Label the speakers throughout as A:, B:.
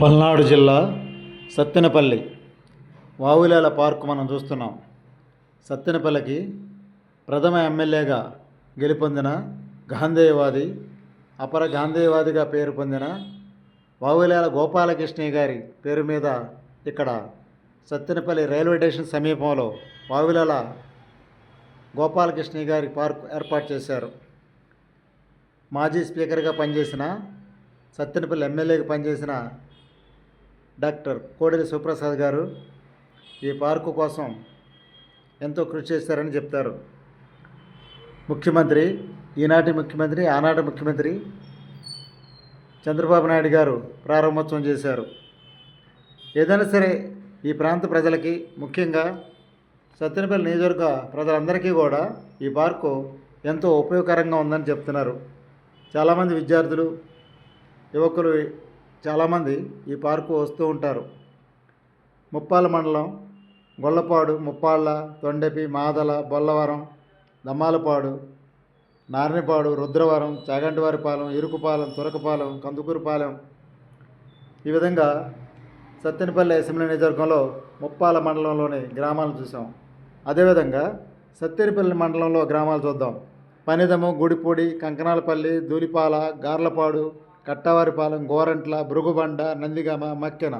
A: పల్నాడు జిల్లా సత్తెనపల్లి వావులాల పార్క్ మనం చూస్తున్నాం. సత్తెనపల్లికి ప్రథమ ఎమ్మెల్యేగా గెలుపొందిన గాంధేయవాది అపర గాంధేయవాదిగా పేరు పొందిన వావులాల గోపాలకృష్ణయ్య గారి పేరు మీద ఇక్కడ సత్తెనపల్లి రైల్వే స్టేషన్ సమీపంలో వావులాల గోపాలకృష్ణయ్య గారి పార్క్ ఏర్పాటు చేశారు. మాజీ స్పీకర్గా పనిచేసిన సత్తెనపల్లి ఎమ్మెల్యేగా పనిచేసిన డాక్టర్ కోడెలి సుప్రసాద్ గారు ఈ పార్కు కోసం ఎంతో కృషి చేశారని చెప్తారు. ముఖ్యమంత్రి ఈనాటి ముఖ్యమంత్రి ఆనాటి ముఖ్యమంత్రి చంద్రబాబు నాయుడు గారు ప్రారంభోత్సవం చేశారు. ఏదైనా సరే ఈ ప్రాంత ప్రజలకి ముఖ్యంగా సత్యనపల్లి నియోజకవర్గ ప్రజలందరికీ కూడా ఈ పార్కు ఎంతో ఉపయోగకరంగా ఉందని చెప్తున్నారు. చాలామంది విద్యార్థులు యువకులు చాలామంది ఈ పార్కు వస్తూ ఉంటారు. ముప్పాల మండలం గొల్లపాడు ముప్పాళ్ళ తొండెపి మాదల బొల్లవరం దమ్మాలపాడు నారనిపాడు రుద్రవరం చాగంటివారిపాలెం ఇరుకుపాలెం తురకపాలెం కందుకూరుపాలెం. ఈ విధంగా సత్తెనపల్లి అసెంబ్లీ నియోజకవర్గంలో ముప్పాల మండలంలోని గ్రామాలను చూసాం అదేవిధంగా సత్తెనపల్లి మండలంలో గ్రామాలు చూద్దాం. పనిదము గుడిపూడి కంకనాలపల్లి దూలిపాల గార్లపాడు కట్టవారిపాలెం గోరంట్ల భృగుబండ నందిగామ మక్కెన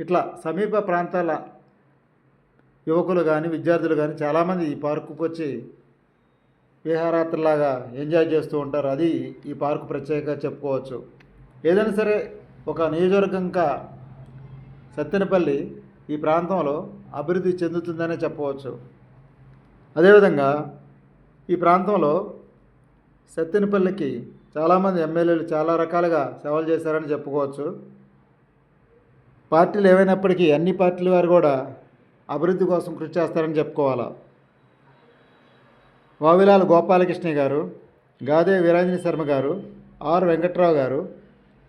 A: ఇట్లా సమీప ప్రాంతాల యువకులు కానీ విద్యార్థులు కానీ చాలామంది ఈ పార్కుకు వచ్చి విహారాత్రలాగా ఎంజాయ్ చేస్తూ ఉంటారు. అది ఈ పార్కు ప్రత్యేకంగా చెప్పుకోవచ్చు. ఏదైనా సరే ఒక నియోజకవర్గంగా సత్తెనపల్లి ఈ ప్రాంతంలో అభివృద్ధి చెందుతుందనే చెప్పవచ్చు. అదేవిధంగా ఈ ప్రాంతంలో సత్తెనపల్లికి చాలామంది ఎమ్మెల్యేలు చాలా రకాలుగా సేవలు చేశారని చెప్పుకోవచ్చు. పార్టీలు ఏమైనప్పటికీ అన్ని పార్టీల వారు కూడా అభివృద్ధి కోసం కృషి చేస్తారని చెప్పుకోవాలా? వావిలాల గోపాలకృష్ణ గారు గాదే వీరాంజని శర్మ గారు ఆర్ వెంకట్రావు గారు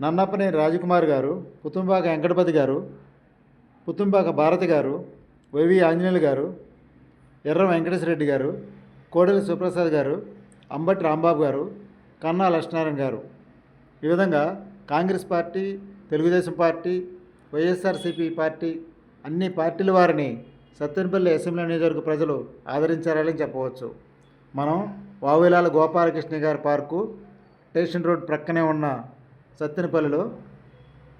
A: నన్నప్పనే రాజకుమార్ గారు పుతుంబాక వెంకటపతి గారు పుతుంబాక భారతి గారు వైవి ఆంజనేయులు గారు ఎర్ర వెంకటేశ్వరరెడ్డి గారు కోడెల సుప్రసాద్ గారు అంబటి రాంబాబు గారు కన్నా లక్ష్మీనారాయణ గారు. ఈ విధంగా Congress party Telugu Desam party YSRCP party అన్ని పార్టీల వారిని సత్తెనపల్లి అసెంబ్లీ నియోజకవర్గ ప్రజలు ఆదరించారని చెప్పవచ్చు. మనం వావిలాల గోపాలకృష్ణ గారి పార్కు స్టేషన్ రోడ్ ప్రక్కనే ఉన్న సత్తెనపల్లిలో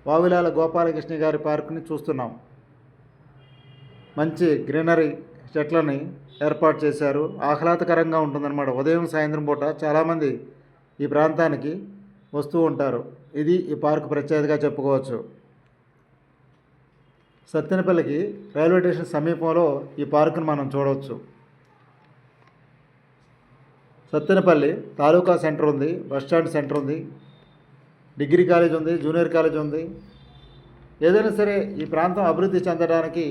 A: వావిలాల గోపాలకృష్ణ గారి పార్కుని చూస్తున్నాం. మంచి గ్రీనరీ చెట్లని ఏర్పాటు చేశారు. ఆహ్లాదకరంగా ఉంటుందన్నమాట. ఉదయం సాయంత్రం పూట చాలామంది ఈ ప్రాంతానికి వస్తూ ఉంటారు. ఇది ఈ పార్కు ప్రత్యేకతగా చెప్పుకోవచ్చు. సత్తెనపల్లికి రైల్వే స్టేషన్ సమీపంలో ఈ పార్కును మనం చూడవచ్చు. సత్తెనపల్లి తాలూకా సెంటర్ ఉంది బస్ స్టాండ్ సెంటర్ ఉంది డిగ్రీ కాలేజ్ ఉంది జూనియర్ కాలేజ్ ఉంది. ఏదైనా సరే ఈ ప్రాంతం అభివృద్ధి చెందడానికి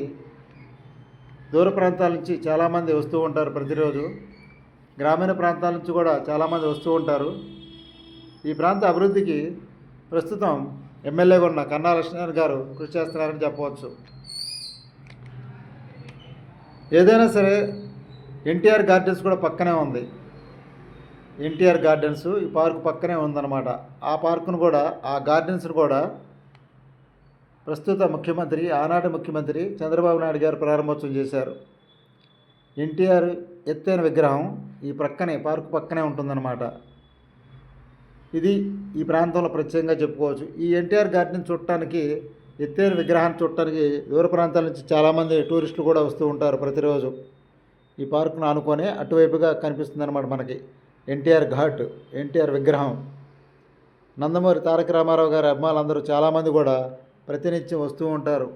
A: దూర ప్రాంతాల నుంచి చాలామంది వస్తూ ఉంటారు ప్రతిరోజు. గ్రామీణ ప్రాంతాల నుంచి కూడా చాలామంది వస్తూ ఉంటారు. ఈ ప్రాంత అభివృద్ధికి ప్రస్తుతం ఎమ్మెల్యేగా ఉన్న కన్నా లక్ష్మణ్ గారు కృషి చేస్తున్నారని చెప్పవచ్చు. ఏదైనా సరే ఎన్టీఆర్ గార్డెన్స్ కూడా పక్కనే ఉంది. ఎన్టీఆర్ గార్డెన్స్ ఈ పార్క్ పక్కనే ఉందన్నమాట. ఆ పార్కును కూడా ఆ గార్డెన్స్ను కూడా ప్రస్తుత ముఖ్యమంత్రి ఆనాటి ముఖ్యమంత్రి చంద్రబాబు నాయుడు గారు ప్రారంభోత్సవం చేశారు. ఎన్టీఆర్ ఎత్తైన విగ్రహం ఈ ప్రక్కనే పార్కు పక్కనే ఉంటుందన్నమాట. ఇది ఈ ప్రాంతంలో ప్రత్యేకంగా చెప్పుకోవచ్చు. ఈ ఎన్టీఆర్ గార్డెన్ చూడటానికి ఎత్తైన విగ్రహాన్ని చూడటానికి దూర ప్రాంతాల నుంచి చాలామంది టూరిస్టులు కూడా వస్తూ ఉంటారు ప్రతిరోజు. ఈ పార్కును ఆనుకొని అటువైపుగా కనిపిస్తుందన్నమాట మనకి. ఎన్టీఆర్ ఘాట్ ఎన్టీఆర్ విగ్రహం. నందమూరి తారక రామారావు గారి అభిమానులందరూ చాలామంది కూడా ప్రతినిత్యం వస్తూ ఉంటారు.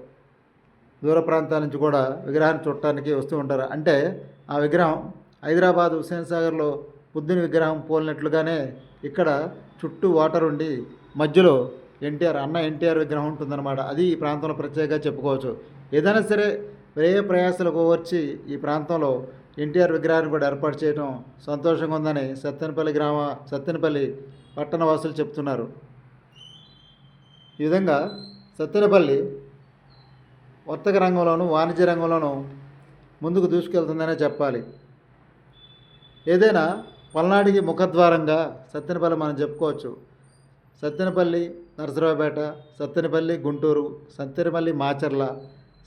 A: దూర ప్రాంతాల నుంచి కూడా విగ్రహాన్ని చూడటానికి వస్తూ ఉంటారు. అంటే ఆ విగ్రహం హైదరాబాద్ హుస్సేన్ సాగర్లో బుద్ధుని విగ్రహం పోలినట్లుగానే ఇక్కడ చుట్టూ వాటర్ ఉండి మధ్యలో ఎన్టీఆర్ అన్న ఎన్టీఆర్ విగ్రహం ఉంటుందన్నమాట. అది ఈ ప్రాంతంలో ప్రత్యేకంగా చెప్పుకోవచ్చు. ఏదైనా సరే వ్యయ ప్రయాసాలకు వచ్చి ఈ ప్రాంతంలో ఎన్టీఆర్ విగ్రహాన్ని కూడా ఏర్పాటు చేయడం సంతోషంగా ఉందని సత్తెనపల్లి గ్రామ సత్తెనపల్లి పట్టణ వాసులు చెప్తున్నారు. ఈ విధంగా సత్తెనపల్లి వర్తక రంగంలోనూ వాణిజ్య రంగంలోనూ ముందుకు దూసుకెళ్తుందనే చెప్పాలి. ఏదైనా పల్నాడికి ముఖద్వారంగా సత్తెనపల్లి మనం చెప్పుకోవచ్చు. సత్తెనపల్లి నరసరావుపేట సత్తెనపల్లి గుంటూరు సత్తెనపల్లి మాచర్ల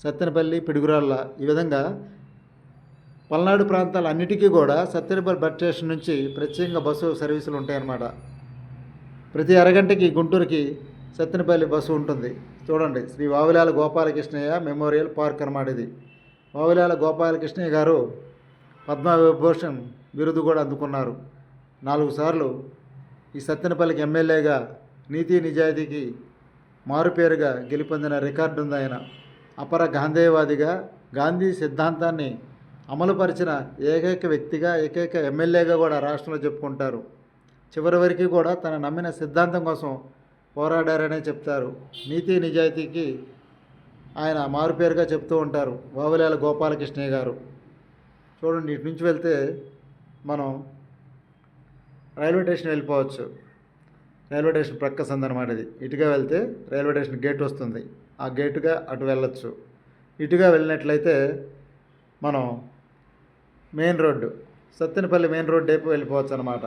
A: సత్తెనపల్లి పిడుగురాళ్ళ ఈ విధంగా పల్నాడు ప్రాంతాల అన్నిటికీ కూడా సత్తెనపల్లి బస్ స్టేషన్ నుంచి ప్రత్యేకంగా బస్సు సర్వీసులు ఉంటాయన్నమాట. ప్రతి అరగంటకి గుంటూరుకి సత్తెనపల్లి బస్సు ఉంటుంది. చూడండి శ్రీ వావిలాల గోపాలకృష్ణయ్య మెమోరియల్ పార్క్ అన్నమాట ఇది. వావిలాల గోపాలకృష్ణయ్య గారు పద్మవిభూషణ్ బిరుదు కూడా అందుకున్నారు. నాలుగు సార్లు ఈ సత్తెనపల్లికి ఎమ్మెల్యేగా నీతి నిజాయితీకి మారుపేరుగా గెలుపొందిన రికార్డు ఉంది ఆయన. అపర గాంధేయవాదిగా గాంధీ సిద్ధాంతాన్ని అమలుపరిచిన ఏకైక వ్యక్తిగా ఏకైక ఎమ్మెల్యేగా కూడా రాష్ట్రంలో చెప్పుకుంటారు. చివరి వరకు కూడా తన నమ్మిన సిద్ధాంతం కోసం పోరాడారనే చెప్తారు. నీతి నిజాయితీకి ఆయన మారుపేరుగా చెప్తూ ఉంటారు. వావలేల గోపాలకృష్ణయ్య గారు. చూడండి ఇటు నుంచి వెళ్తే మనం రైల్వే స్టేషన్ వెళ్ళిపోవచ్చు. రైల్వే స్టేషన్ ప్రక్క సందనమాట ఇది ఇటుగా వెళ్తే రైల్వే స్టేషన్ గేట్ వస్తుంది. ఆ గేటుగా అటు వెళ్ళచ్చు. ఇటుగా వెళ్ళినట్లయితే మనం main road Sattenapalli main road వైపు వెళ్ళిపోవచ్చు అనమాట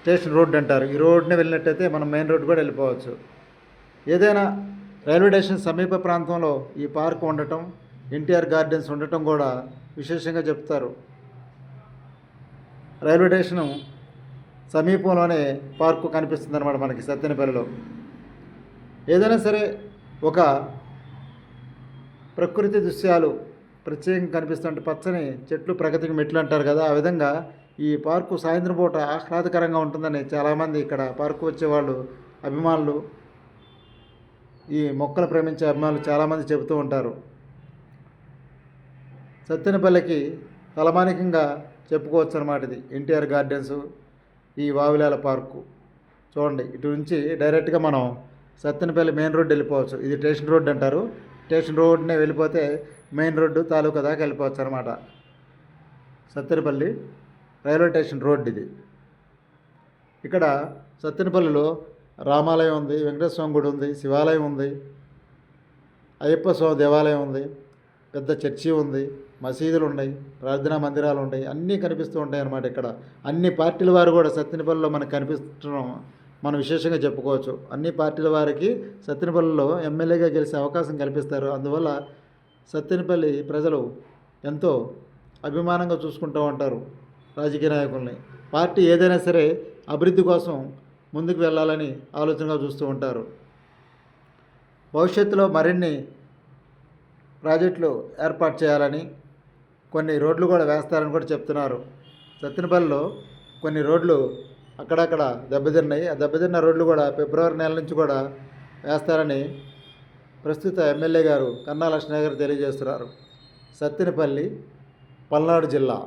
A: స్టేషన్ రోడ్ అంటారు. ఈ రోడ్ని వెళ్ళినట్టయితే మనం మెయిన్ రోడ్ కూడా వెళ్ళిపోవచ్చు. ఏదైనా రైల్వే స్టేషన్ సమీప ప్రాంతంలో ఈ పార్క్ ఉండటం ఎన్టీఆర్ గార్డెన్స్ ఉండటం కూడా విశేషంగా చెప్తారు. రైల్వే స్టేషను సమీపంలోనే పార్కు కనిపిస్తుంది అనమాట మనకి సత్యనపల్లిలో ఏదైనా సరే ఒక ప్రకృతి దృశ్యాలు ప్రత్యేకంగా కనిపిస్తుంటే పచ్చని చెట్లు ప్రగతికి మెట్లు అంటారు కదా ఆ విధంగా ఈ పార్కు సాయంత్రం పూట ఆహ్లాదకరంగా ఉంటుందని చాలామంది ఇక్కడ పార్కు వచ్చేవాళ్ళు అభిమానులు ఈ మొక్కలు ప్రేమించే అభిమానులు చాలామంది చెబుతూ ఉంటారు. సత్తెనపల్లికి తలమానికంగా చెప్పుకోవచ్చు అనమాట ఇది ఎన్టీఆర్ గార్డెన్స్ ఈ వావిలాల పార్కు. చూడండి ఇటు నుంచి డైరెక్ట్గా మనం సత్తెనపల్లి మెయిన్ రోడ్ వెళ్ళిపోవచ్చు. ఇది స్టేషన్ రోడ్ అంటారు. స్టేషన్ రోడ్నే వెళ్ళిపోతే మెయిన్ రోడ్డు తాలూకా దాకా వెళ్ళిపోవచ్చు అనమాట సత్తెనపల్లి రైల్వే స్టేషన్ రోడ్ ఇది. ఇక్కడ సత్తెనపల్లిలో రామాలయం ఉంది వెంకటేశ్వర స్వామి గుడి ఉంది శివాలయం ఉంది అయ్యప్ప స్వామి దేవాలయం ఉంది. పెద్ద చర్చి ఉంది మసీదులు ఉన్నాయి ప్రార్థనా మందిరాలు ఉన్నాయి అన్నీ కనిపిస్తూ ఉంటాయి అన్నమాట ఇక్కడ. అన్ని పార్టీల వారు కూడా సత్యనపల్లిలో మనకు కనిపిస్తున్నాం మనం విశేషంగా చెప్పుకోవచ్చు. అన్ని పార్టీల వారికి సత్యనపల్లిలో ఎమ్మెల్యేగా గెలిచే అవకాశం కల్పిస్తారు. అందువల్ల సత్యనపల్లి ప్రజలు ఎంతో అభిమానంగా చూసుకుంటూ ఉంటారు రాజకీయ నాయకుల్ని. పార్టీ ఏదైనా సరే అభివృద్ధి కోసం ముందుకు వెళ్ళాలని ఆలోచనగా చూస్తూ ఉంటారు. భవిష్యత్తులో మరిన్ని ప్రాజెక్టులు ఏర్పాటు చేయాలని కొన్ని రోడ్లు కూడా వేస్తారని కూడా చెప్తున్నారు. సత్తినపల్లిలో కొన్ని రోడ్లు అక్కడక్కడ దెబ్బతిన్నాయి. ఆ దెబ్బతిన్న రోడ్లు కూడా ఫిబ్రవరి నెల నుంచి కూడా వేస్తారని ప్రస్తుత ఎమ్మెల్యే గారు కన్నా లక్ష్మణ గారు తెలియజేస్తున్నారు. సత్తినపల్లి పల్నాడు జిల్లా